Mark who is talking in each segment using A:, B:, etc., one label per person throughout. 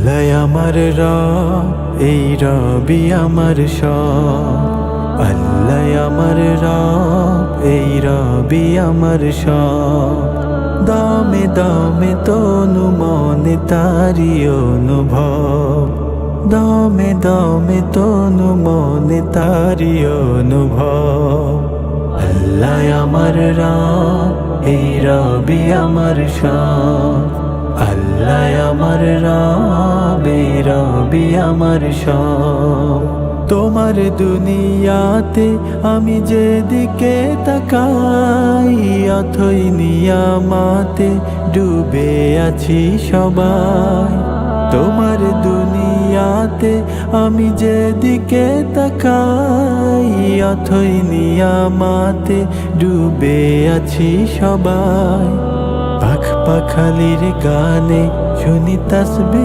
A: আল্লাহ আমার রব, এই রবি আমার সব। আল্লাহ আমার রব, এই রবি আমার সব। দামে দামে তনু মনে তারি অনুভব। দামে দামে তনু মনে তারি অনুভব। আল্লাহ আমার রব, এই রবি আমার সব। আল্লাহ আমার রবি রবি আমার সব। তোমার দুনিয়াতে আমি যেদিকে তাকাই, অথই নিয়ামাতে ডুবে আছি সবাই। তোমার দুনিয়াতে আমি যেদিকে তাকাই, অথই নিয়ামাতে ডুবে আছি সবাই। পাখ পাখালির গানে শুনি তসবি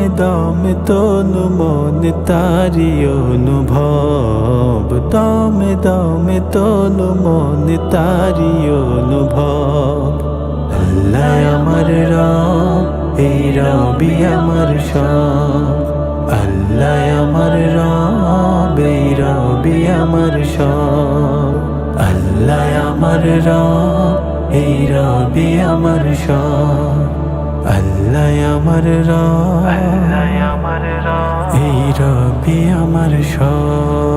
A: দমে দমে তনু মন তারি অনুভব দমে দমে তনু মন তারি অনুভব আল্লাহ আমার রব এই রবি আমার সব আল্লাহ আমার রব এই রবি আমার সব আল্লাহ আমার রব এই রবি আমার সব আল্লাহ আমার রব এই রবি
B: আমার সব।